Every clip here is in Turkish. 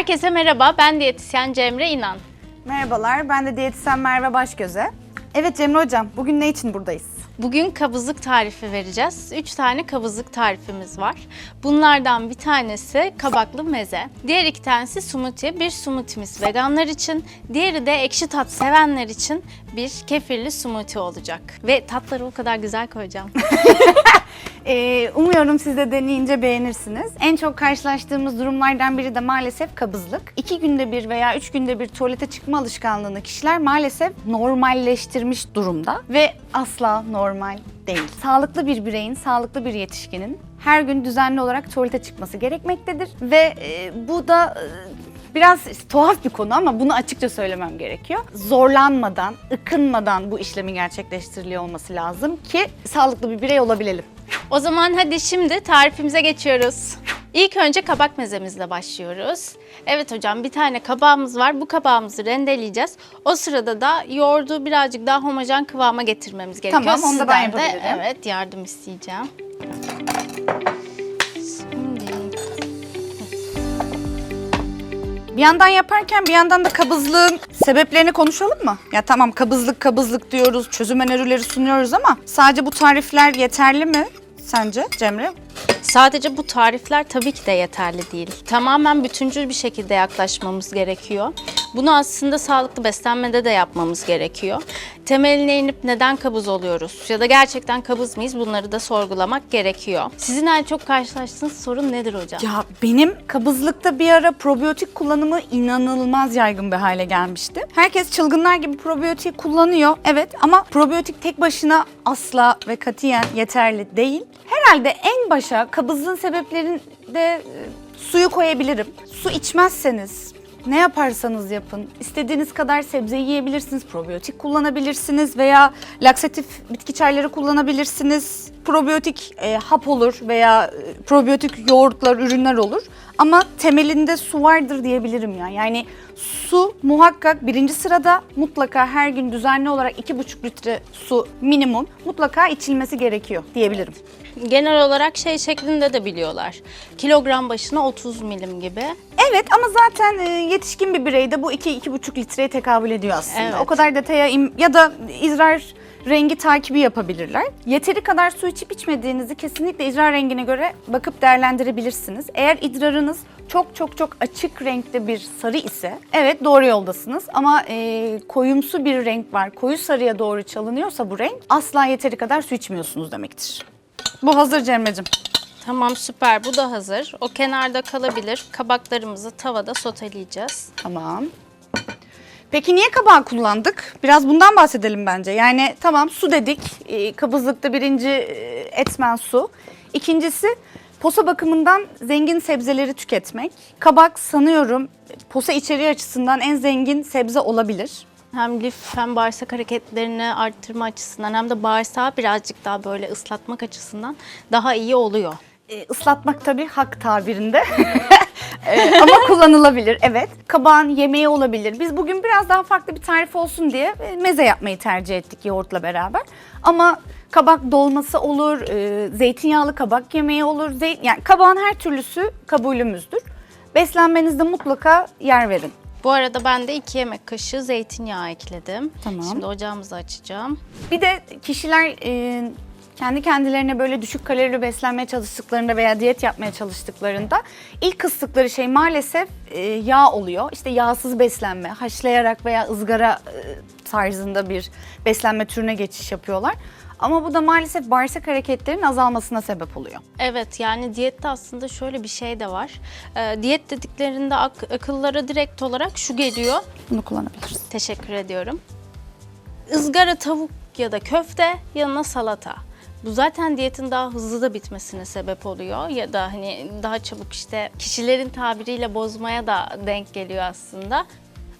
Herkese merhaba, ben diyetisyen Cemre İnan. Merhabalar, ben de diyetisyen Merve Başgöze. Evet Cemre Hocam, bugün ne için buradayız? Bugün kabızlık tarifi vereceğiz. 3 tane kabızlık tarifimiz var. Bunlardan bir tanesi kabaklı meze. Diğer iki tanesi smoothie. Bir smoothie'miz veganlar için, diğeri de ekşi tat sevenler için bir kefirli smoothie olacak. Ve tatları o kadar güzel koyacağım. Ee, umuyorum siz de deneyince beğenirsiniz. En çok karşılaştığımız durumlardan biri de maalesef kabızlık. İki günde bir veya üç günde bir tuvalete çıkma alışkanlığını kişiler maalesef normalleştirmiş durumda. Ve asla normal değil. Sağlıklı bir bireyin, sağlıklı bir yetişkinin her gün düzenli olarak tuvalete çıkması gerekmektedir. Ve e, bu da e, biraz tuhaf bir konu ama bunu açıkça söylemem gerekiyor. Zorlanmadan, ıkınmadan bu işlemin gerçekleştiriliyor olması lazım ki sağlıklı bir birey olabilelim. O zaman hadi şimdi tarifimize geçiyoruz. İlk önce kabak mezemizle başlıyoruz. Evet hocam bir tane kabağımız var. Bu kabağımızı rendeleyeceğiz. O sırada da yoğurdu birazcık daha homojen kıvama getirmemiz gerekiyor. Tamam, onu da ben Sizden de, yapabilirim. Evet yardım isteyeceğim. Bir yandan yaparken bir yandan da kabızlığın sebeplerini konuşalım mı? Ya tamam kabızlık kabızlık diyoruz, çözüm önerileri sunuyoruz ama sadece bu tarifler yeterli mi sence Cemre? Sadece bu tarifler tabii ki de yeterli değil. Tamamen bütüncül bir şekilde yaklaşmamız gerekiyor. Bunu aslında sağlıklı beslenmede de yapmamız gerekiyor. Temeline inip neden kabız oluyoruz ya da gerçekten kabız mıyız bunları da sorgulamak gerekiyor. Sizin en çok karşılaştığınız sorun nedir hocam? Ya benim kabızlıkta bir ara probiyotik kullanımı inanılmaz yaygın bir hale gelmişti. Herkes çılgınlar gibi probiyotik kullanıyor. Evet ama probiyotik tek başına asla ve katiyen yeterli değil. Herhalde en başa kabızlığın sebeplerinde e, suyu koyabilirim. Su içmezseniz ne yaparsanız yapın. istediğiniz kadar sebze yiyebilirsiniz, probiyotik kullanabilirsiniz veya laksatif bitki çayları kullanabilirsiniz. Probiyotik e, hap olur veya e, probiyotik yoğurtlar, ürünler olur. Ama temelinde su vardır diyebilirim ya. Yani su muhakkak birinci sırada mutlaka her gün düzenli olarak 2,5 litre su minimum mutlaka içilmesi gerekiyor diyebilirim. Genel olarak şey şeklinde de biliyorlar. Kilogram başına 30 milim gibi. Evet ama zaten e, yetişkin bir bireyde bu 2-2,5 litreye tekabül ediyor aslında. Evet. O kadar detaya im- ya da idrar rengi takibi yapabilirler. Yeteri kadar su içip içmediğinizi kesinlikle idrar rengine göre bakıp değerlendirebilirsiniz. Eğer idrarınız çok çok çok açık renkte bir sarı ise evet doğru yoldasınız ama e, koyumsu bir renk var. Koyu sarıya doğru çalınıyorsa bu renk asla yeteri kadar su içmiyorsunuz demektir. Bu hazır Cemre'cim. Tamam süper bu da hazır. O kenarda kalabilir. Kabaklarımızı tavada soteleyeceğiz. Tamam. Peki niye kabağı kullandık? Biraz bundan bahsedelim bence. Yani tamam su dedik. Ee, kabızlıkta birinci e, etmen su. İkincisi posa bakımından zengin sebzeleri tüketmek. Kabak sanıyorum posa içeriği açısından en zengin sebze olabilir. Hem lif hem bağırsak hareketlerini arttırma açısından hem de bağırsağı birazcık daha böyle ıslatmak açısından daha iyi oluyor. Ee, ıslatmak tabii hak tabirinde. Ee, ama kullanılabilir evet. Kabağın yemeği olabilir. Biz bugün biraz daha farklı bir tarif olsun diye e, meze yapmayı tercih ettik yoğurtla beraber. Ama kabak dolması olur, e, zeytinyağlı kabak yemeği olur. Zey- yani kabağın her türlüsü kabulümüzdür. Beslenmenizde mutlaka yer verin. Bu arada ben de 2 yemek kaşığı zeytinyağı ekledim. Tamam. Şimdi ocağımızı açacağım. Bir de kişiler e, kendi kendilerine böyle düşük kalorili beslenmeye çalıştıklarında veya diyet yapmaya çalıştıklarında ilk kıstıkları şey maalesef e, yağ oluyor. İşte yağsız beslenme, haşlayarak veya ızgara e, tarzında bir beslenme türüne geçiş yapıyorlar. Ama bu da maalesef bağırsak hareketlerinin azalmasına sebep oluyor. Evet yani diyette aslında şöyle bir şey de var. Ee, diyet dediklerinde ak- akıllara direkt olarak şu geliyor. Bunu kullanabiliriz. Teşekkür ediyorum. Izgara tavuk ya da köfte yanına salata. Bu zaten diyetin daha hızlı da bitmesine sebep oluyor ya da hani daha çabuk işte kişilerin tabiriyle bozmaya da denk geliyor aslında.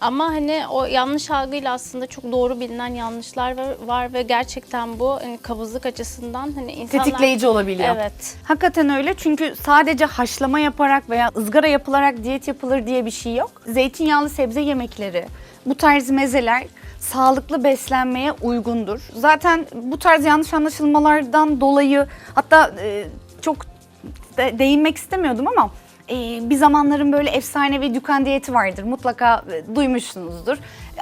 Ama hani o yanlış algıyla aslında çok doğru bilinen yanlışlar var, var ve gerçekten bu hani kabızlık açısından hani insanlar... Tetikleyici olabiliyor. Evet. Hakikaten öyle çünkü sadece haşlama yaparak veya ızgara yapılarak diyet yapılır diye bir şey yok. Zeytinyağlı sebze yemekleri, bu tarz mezeler sağlıklı beslenmeye uygundur. Zaten bu tarz yanlış anlaşılmalardan dolayı hatta e, çok de- değinmek istemiyordum ama Ee, bir zamanların böyle efsanevi dükan diyeti vardır. Mutlaka e, duymuşsunuzdur.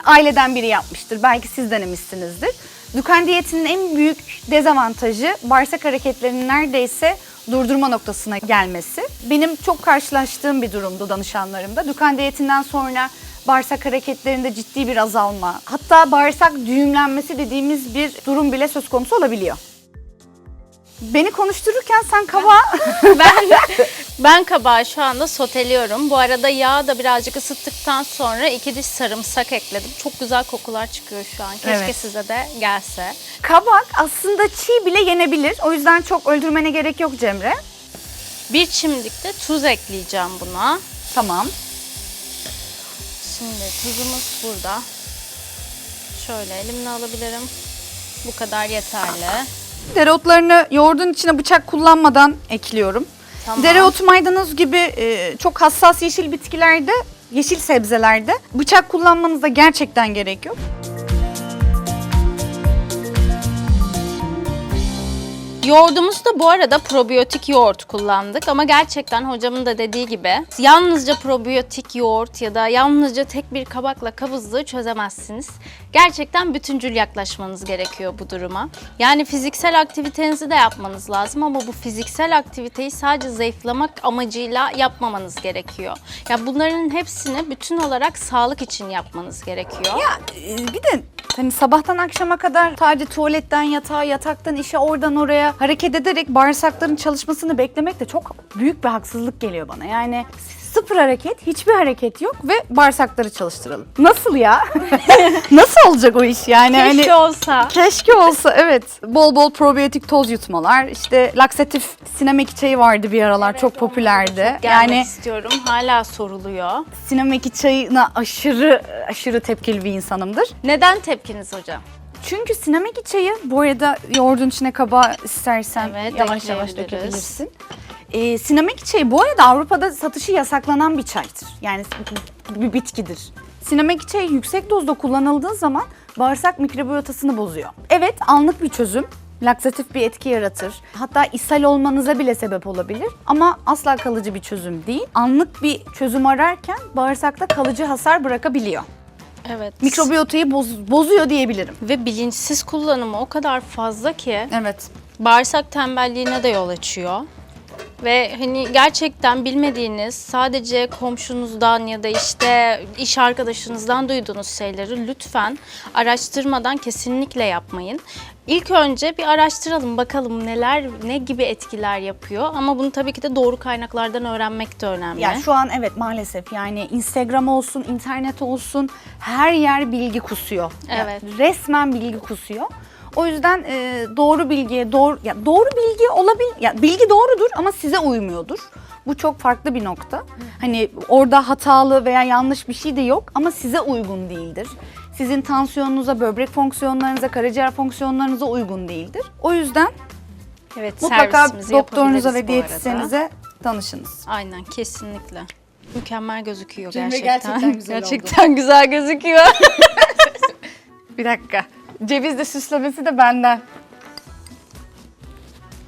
Aileden biri yapmıştır. Belki siz denemişsinizdir. Dükan diyetinin en büyük dezavantajı bağırsak hareketlerinin neredeyse durdurma noktasına gelmesi. Benim çok karşılaştığım bir durumdu danışanlarımda. Dükan diyetinden sonra bağırsak hareketlerinde ciddi bir azalma, hatta bağırsak düğümlenmesi dediğimiz bir durum bile söz konusu olabiliyor. Beni konuştururken sen kaba Ben ben kabağı şu anda soteliyorum. Bu arada yağı da birazcık ısıttıktan sonra iki diş sarımsak ekledim. Çok güzel kokular çıkıyor şu an. Keşke Evet. size de gelse. kabak aslında çiğ bile yenebilir. O yüzden çok öldürmene gerek yok Cemre. Bir çimdik de tuz ekleyeceğim buna. Tamam. Tuzumuz burada. Şöyle elimle alabilirim. Bu kadar yeterli. Dereotlarını yoğurdun içine bıçak kullanmadan ekliyorum. Tamam. Dereotu maydanoz gibi e, çok hassas yeşil bitkilerde, yeşil sebzelerde bıçak kullanmanıza gerçekten gerek yok. Yoğurdumuzda bu arada probiyotik yoğurt kullandık ama gerçekten hocamın da dediği gibi yalnızca probiyotik yoğurt ya da yalnızca tek bir kabakla kabızlığı çözemezsiniz. Gerçekten bütüncül yaklaşmanız gerekiyor bu duruma. Yani fiziksel aktivitenizi de yapmanız lazım ama bu fiziksel aktiviteyi sadece zayıflamak amacıyla yapmamanız gerekiyor. Ya bunların hepsini bütün olarak sağlık için yapmanız gerekiyor. Ya e, bir de hani sabahtan akşama kadar sadece tuvaletten yatağa, yataktan işe, oradan oraya hareket ederek bağırsakların çalışmasını beklemek de çok büyük bir haksızlık geliyor bana. Yani sıfır hareket, hiçbir hareket yok ve bağırsakları çalıştıralım. Nasıl ya? Nasıl olacak o iş yani? Keşke Hani- olsa. Keşke olsa evet. Bol bol probiyotik toz yutmalar. işte laksatif sinemeki çayı vardı bir aralar çok popülerdi. Gelmek yani istiyorum. Hala soruluyor. sinemeki çayına aşırı aşırı tepkili bir insanımdır. Neden tepkiniz hocam? Çünkü sinemeki çayı bu arada yoğurdun içine kaba istersen Evet, yavaş yavaş ekleyebiliriz. dökebilirsin. Ee, sinemeki çayı bu arada Avrupa'da satışı yasaklanan bir çaydır. Yani bir bitkidir. Sinemeki çayı yüksek dozda kullanıldığı zaman bağırsak mikrobiyotasını bozuyor. Evet anlık bir çözüm. Laksatif bir etki yaratır. Hatta ishal olmanıza bile sebep olabilir. Ama asla kalıcı bir çözüm değil. Anlık bir çözüm ararken bağırsakta kalıcı hasar bırakabiliyor. Evet. Mikrobiyotayı boz- bozuyor diyebilirim. Ve bilinçsiz kullanımı o kadar fazla ki Evet. bağırsak tembelliğine de yol açıyor. Ve hani gerçekten bilmediğiniz sadece komşunuzdan ya da işte iş arkadaşınızdan duyduğunuz şeyleri lütfen araştırmadan kesinlikle yapmayın. İlk önce bir araştıralım bakalım neler ne gibi etkiler yapıyor ama bunu tabii ki de doğru kaynaklardan öğrenmek de önemli. Ya şu an evet maalesef yani Instagram olsun, internet olsun her yer bilgi kusuyor. Evet. resmen bilgi kusuyor. O yüzden e, doğru bilgiye doğru ya doğru bilgi olabilir. Ya bilgi doğrudur ama size uymuyordur. Bu çok farklı bir nokta. Hani orada hatalı veya yanlış bir şey de yok ama size uygun değildir. Sizin tansiyonunuza, böbrek fonksiyonlarınıza, karaciğer fonksiyonlarınıza uygun değildir. O yüzden evet, mutlaka servisimizi doktorunuza yapabiliriz ve bu arada. diyetisyenize danışınız. Aynen kesinlikle. Mükemmel gözüküyor Cemre gerçekten. gerçekten güzel oldu. Gerçekten güzel gözüküyor. Bir dakika. Cevizle süslemesi de benden.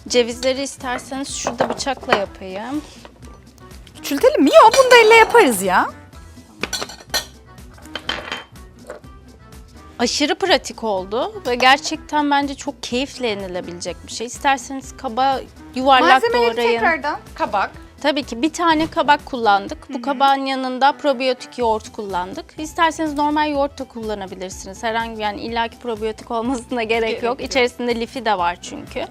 Cevizleri isterseniz şurada bıçakla yapayım. Küçültelim mi? Yok bunu da elle yaparız ya. Aşırı pratik oldu ve gerçekten bence çok keyifle yenilebilecek bir şey. İsterseniz kaba yuvarlak doğrayın. tekrardan. Kabak. Tabii ki bir tane kabak kullandık. Bu kabağın yanında probiyotik yoğurt kullandık. İsterseniz normal yoğurt da kullanabilirsiniz. Herhangi yani illaki probiyotik olmasına gerek, yok. İçerisinde lifi de var çünkü.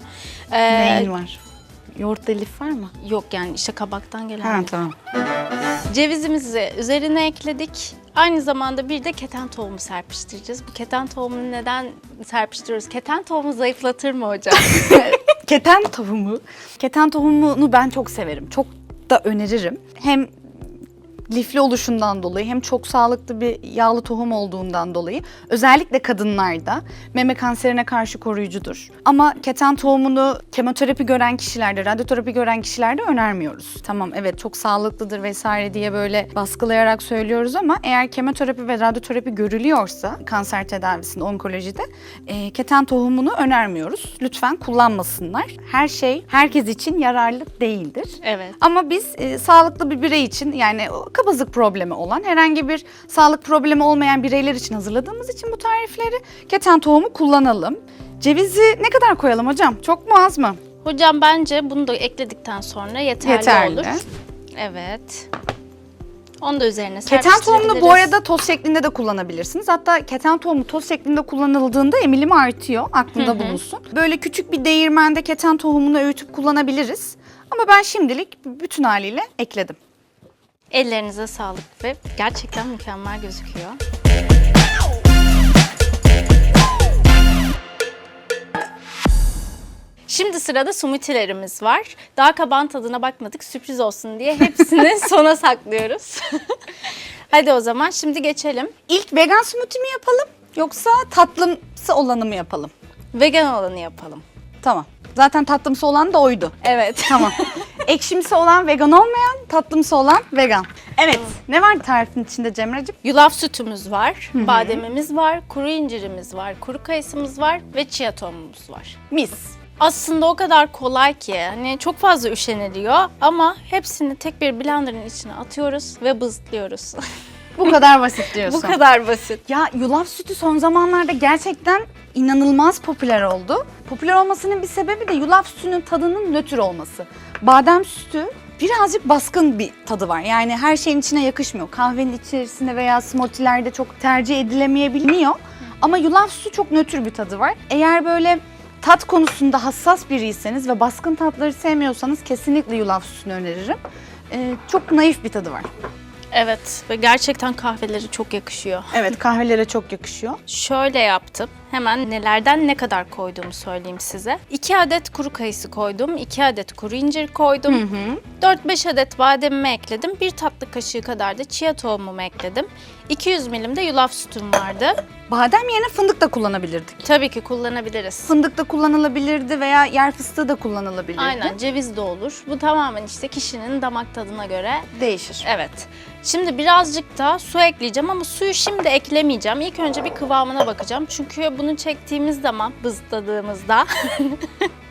Ee, Neyin var? Yoğurtta lif var mı? Yok yani işte kabaktan gelen Ha lif. tamam. Cevizimizi üzerine ekledik. Aynı zamanda bir de keten tohumu serpiştireceğiz. Bu keten tohumunu neden serpiştiriyoruz? Keten tohumu zayıflatır mı hocam? Keten tohumu. Keten tohumunu ben çok severim. Çok da öneririm. Hem lifli oluşundan dolayı hem çok sağlıklı bir yağlı tohum olduğundan dolayı özellikle kadınlarda meme kanserine karşı koruyucudur. Ama keten tohumunu kemoterapi gören kişilerde, radyoterapi gören kişilerde önermiyoruz. Tamam evet çok sağlıklıdır vesaire diye böyle baskılayarak söylüyoruz ama eğer kemoterapi ve radyoterapi görülüyorsa kanser tedavisinde, onkolojide e, keten tohumunu önermiyoruz. Lütfen kullanmasınlar. Her şey herkes için yararlı değildir. Evet. Ama biz e, sağlıklı bir birey için yani kabızlık problemi olan herhangi bir sağlık problemi olmayan bireyler için hazırladığımız için bu tarifleri keten tohumu kullanalım. Cevizi ne kadar koyalım hocam? Çok mu az mı? Hocam bence bunu da ekledikten sonra yeterli, Yeterli. olur. Evet. Onu da üzerine Keten tohumunu bu arada toz şeklinde de kullanabilirsiniz. Hatta keten tohumu toz şeklinde kullanıldığında emilimi artıyor. Aklında bulunsun. Böyle küçük bir değirmende keten tohumunu öğütüp kullanabiliriz. Ama ben şimdilik bütün haliyle ekledim. Ellerinize sağlık ve gerçekten mükemmel gözüküyor. Şimdi sırada smoothie'lerimiz var. Daha kabağın tadına bakmadık sürpriz olsun diye hepsini sona saklıyoruz. Hadi o zaman şimdi geçelim. İlk vegan smoothie mi yapalım yoksa tatlımsı olanı mı yapalım? Vegan olanı yapalım. Tamam. Zaten tatlımsı olan da oydu. Evet. Tamam. Ekşimsi olan vegan olmayan, tatlımsı olan vegan. Evet. Ne var tarifin içinde Cemre'ciğim? Yulaf sütümüz var, bademimiz var, kuru incirimiz var, kuru kayısımız var ve chia tohumumuz var. Mis. Aslında o kadar kolay ki hani çok fazla üşeniliyor ama hepsini tek bir blenderın içine atıyoruz ve bızlıyoruz. Bu kadar basit diyorsun. Bu kadar basit. Ya yulaf sütü son zamanlarda gerçekten inanılmaz popüler oldu. Popüler olmasının bir sebebi de yulaf sütünün tadının nötr olması. Badem sütü birazcık baskın bir tadı var. Yani her şeyin içine yakışmıyor. Kahvenin içerisinde veya smoothie'lerde çok tercih edilemeyebiliyor. Ama yulaf sütü çok nötr bir tadı var. Eğer böyle tat konusunda hassas biriyseniz ve baskın tatları sevmiyorsanız kesinlikle yulaf sütünü öneririm. Ee, çok naif bir tadı var. Evet ve gerçekten kahveleri çok yakışıyor. Evet kahvelere çok yakışıyor. Şöyle yaptım. Hemen nelerden ne kadar koyduğumu söyleyeyim size. 2 adet kuru kayısı koydum, 2 adet kuru incir koydum. 4-5 adet bademimi ekledim. 1 tatlı kaşığı kadar da chia tohumumu ekledim. 200 milim de yulaf sütüm vardı. Badem yerine fındık da kullanabilirdik. Tabii ki kullanabiliriz. Fındık da kullanılabilirdi veya yer fıstığı da kullanılabilirdi. Aynen ceviz de olur. Bu tamamen işte kişinin damak tadına göre Değişir. Evet. Şimdi birazcık da su ekleyeceğim ama suyu şimdi eklemeyeceğim. İlk önce bir kıvamına bakacağım. Çünkü bunu çektiğimiz zaman bızladığımızda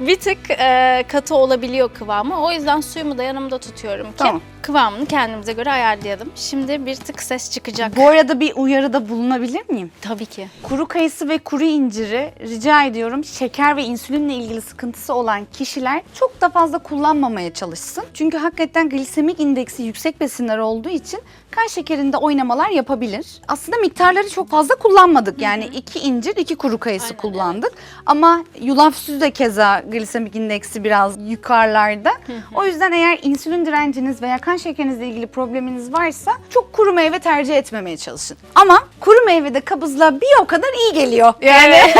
bir tık e, katı olabiliyor kıvamı. O yüzden suyumu da yanımda tutuyorum ki Tamam. kıvamını kendimize göre ayarlayalım. Şimdi bir tık ses çıkacak. Bu arada bir uyarıda bulunabilir miyim? Tabii ki. Kuru kayısı ve kuru inciri rica ediyorum şeker ve insülinle ilgili sıkıntısı olan kişiler çok da fazla kullanmamaya çalışsın. Çünkü hakikaten glisemik indeksi yüksek besinler olduğu için kan şekerinde oynamalar yapabilir. Aslında miktarları çok fazla kullanmadık. Yani iki incir, iki kuru kayısı kullandık. Ama yulaf sütü de keza glisemik indeksi biraz yukarılarda. O yüzden eğer insülin direnciniz veya kan şekerinizle ilgili probleminiz varsa çok kuru meyve tercih etmemeye çalışın. Ama kuru meyve de kabızlığa bir o kadar iyi geliyor. Yani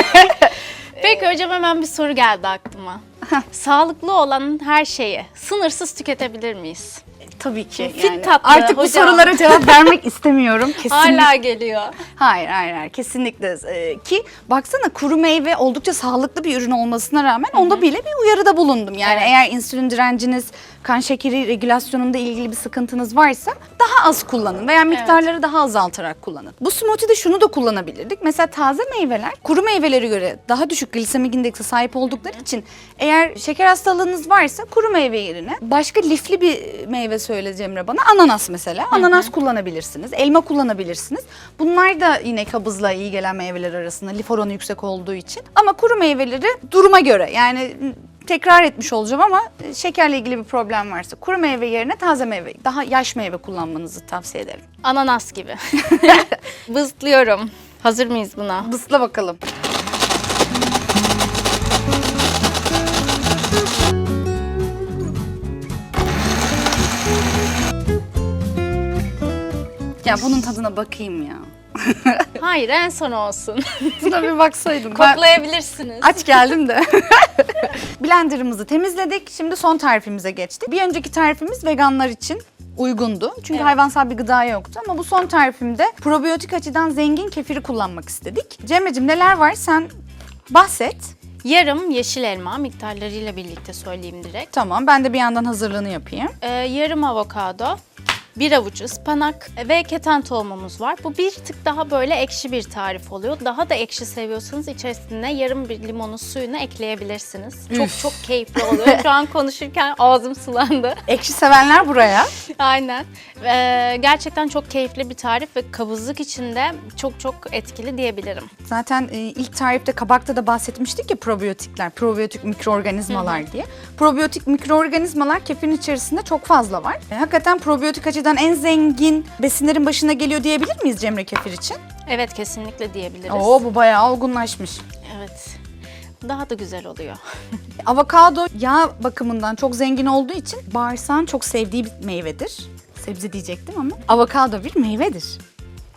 Peki hocam hemen bir soru geldi aklıma. Sağlıklı olan her şeyi sınırsız tüketebilir miyiz? Tabii ki. Fit yani. tatlı Artık bu hocam. sorulara cevap vermek istemiyorum. Kesinlikle. Hala geliyor. Hayır hayır hayır kesinlikle Ee, ki baksana kuru meyve oldukça sağlıklı bir ürün olmasına rağmen onda bile bir uyarıda bulundum. Yani Evet. eğer insülin direnciniz, kan şekeri regülasyonunda ilgili bir sıkıntınız varsa daha az kullanın veya miktarları daha azaltarak kullanın. Bu smoothie'de şunu da kullanabilirdik. Mesela taze meyveler kuru meyvelere göre daha düşük glisemik indekse sahip oldukları için eğer şeker hastalığınız varsa kuru meyve yerine başka lifli bir meyve söyle Cemre bana. Ananas mesela. Ananas kullanabilirsiniz. Elma kullanabilirsiniz. Bunlar da yine kabızlığa iyi gelen meyveler arasında lif oranı yüksek olduğu için. Ama kuru meyveleri duruma göre yani tekrar etmiş olacağım ama şekerle ilgili bir problem varsa kuru meyve yerine taze meyve, daha yaş meyve kullanmanızı tavsiye ederim. Ananas gibi. Bızlıyorum. Hazır mıyız buna? Bısla bakalım. Ya bunun tadına bakayım ya. Hayır en son olsun. Buna bir baksaydım. Ben Koklayabilirsiniz. aç geldim de. Blenderımızı temizledik. Şimdi son tarifimize geçtik. Bir önceki tarifimiz veganlar için uygundu. Çünkü Evet. hayvansal bir gıda yoktu ama bu son tarifimde probiyotik açıdan zengin kefiri kullanmak istedik. Cemre'cim neler var sen bahset. Yarım yeşil elma miktarlarıyla birlikte söyleyeyim direkt. Tamam ben de bir yandan hazırlığını yapayım. Ee, yarım avokado, bir avuç ıspanak ve keten tohumumuz var. Bu bir tık daha böyle ekşi bir tarif oluyor. Daha da ekşi seviyorsanız içerisine yarım bir limonun suyunu ekleyebilirsiniz. Çok Üf. çok keyifli oluyor. Şu an konuşurken ağzım sulandı. Ekşi sevenler buraya. Aynen. Ee, gerçekten çok keyifli bir tarif ve kabızlık için de çok çok etkili diyebilirim. Zaten e, ilk tarifte kabakta da bahsetmiştik ya probiyotikler, probiyotik mikroorganizmalar diye. Probiyotik mikroorganizmalar kefirin içerisinde çok fazla var. E, hakikaten probiyotik açıdan en zengin besinlerin başına geliyor diyebilir miyiz Cemre kefir için? Evet kesinlikle diyebiliriz. Oo bu bayağı olgunlaşmış. Evet. Daha da güzel oluyor. Avokado yağ bakımından çok zengin olduğu için bağırsağın çok sevdiği bir meyvedir. Sebze diyecektim ama avokado bir meyvedir.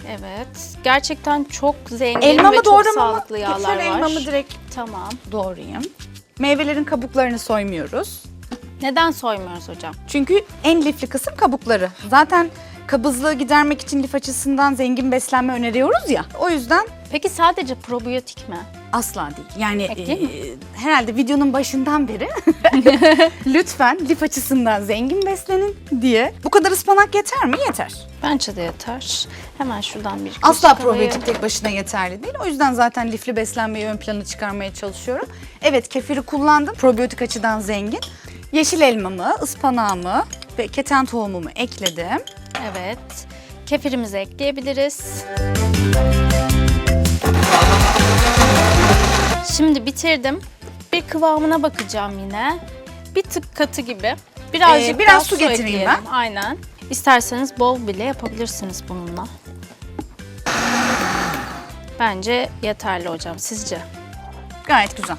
Evet. Gerçekten çok zengin Elma ve mı çok doğramamı? sağlıklı yağlar Geçer var. elmamı direkt Tamam. doğrayayım. Meyvelerin kabuklarını soymuyoruz. Neden soymuyoruz hocam? Çünkü en lifli kısım kabukları. Zaten kabızlığı gidermek için lif açısından zengin beslenme öneriyoruz ya. O yüzden Peki sadece probiyotik mi? asla değil. Yani mi? e, herhalde videonun başından beri lütfen lif açısından zengin beslenin diye. Bu kadar ıspanak yeter mi? Yeter. Bence de yeter. Hemen şuradan bir Asla kaşık alayım. probiyotik tek başına yeterli değil. O yüzden zaten lifli beslenmeyi ön plana çıkarmaya çalışıyorum. Evet kefiri kullandım. Probiyotik açıdan zengin. Yeşil elmamı, ıspanağımı ve keten tohumumu ekledim. Evet. Kefirimizi ekleyebiliriz. Şimdi bitirdim. Bir kıvamına bakacağım yine. Bir tık katı gibi. Birazcık Ee, biraz daha su getireyim ekleyelim. ben. Aynen. İsterseniz bol bile yapabilirsiniz bununla. Bence yeterli hocam. Sizce? Gayet güzel.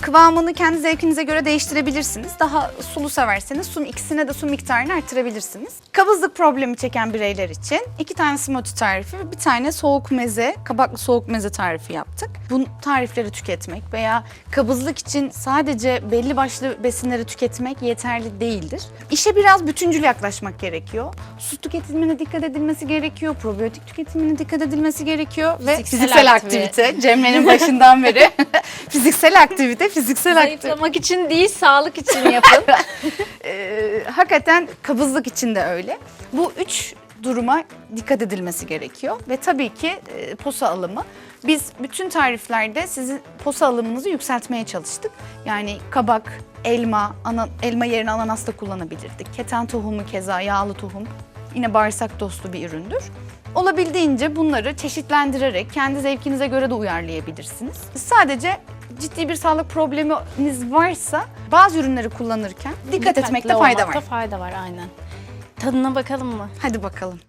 Kıvamını kendi zevkinize göre değiştirebilirsiniz. Daha sulu severseniz su, ikisine de su miktarını arttırabilirsiniz. Kabızlık problemi çeken bireyler için iki tane smoothie tarifi ve bir tane soğuk meze, kabaklı soğuk meze tarifi yaptık. Bu tarifleri tüketmek veya kabızlık için sadece belli başlı besinleri tüketmek yeterli değildir. İşe biraz bütüncül yaklaşmak gerekiyor. Su tüketimine dikkat edilmesi gerekiyor, probiyotik tüketimine dikkat edilmesi gerekiyor ve Fiziksel fiziksel aktivite. aktivite. Cemre'nin başından beri fiziksel aktivite, fiziksel aktivite. Zayıflamak için değil, sağlık için yapın. Ee, hakikaten kabızlık için de öyle. Bu üç duruma dikkat edilmesi gerekiyor ve tabii ki e, posa alımı. Biz bütün tariflerde sizin posa alımınızı yükseltmeye çalıştık. Yani kabak, elma, ana, elma yerine ananas da kullanabilirdik. Keten tohumu keza yağlı tohum yine bağırsak dostu bir üründür. Olabildiğince bunları çeşitlendirerek kendi zevkinize göre de uyarlayabilirsiniz. Sadece ciddi bir sağlık probleminiz varsa bazı ürünleri kullanırken dikkat etmekte Dikkatli fayda var. olmakta fayda var aynen. Tadına bakalım mı? Hadi bakalım.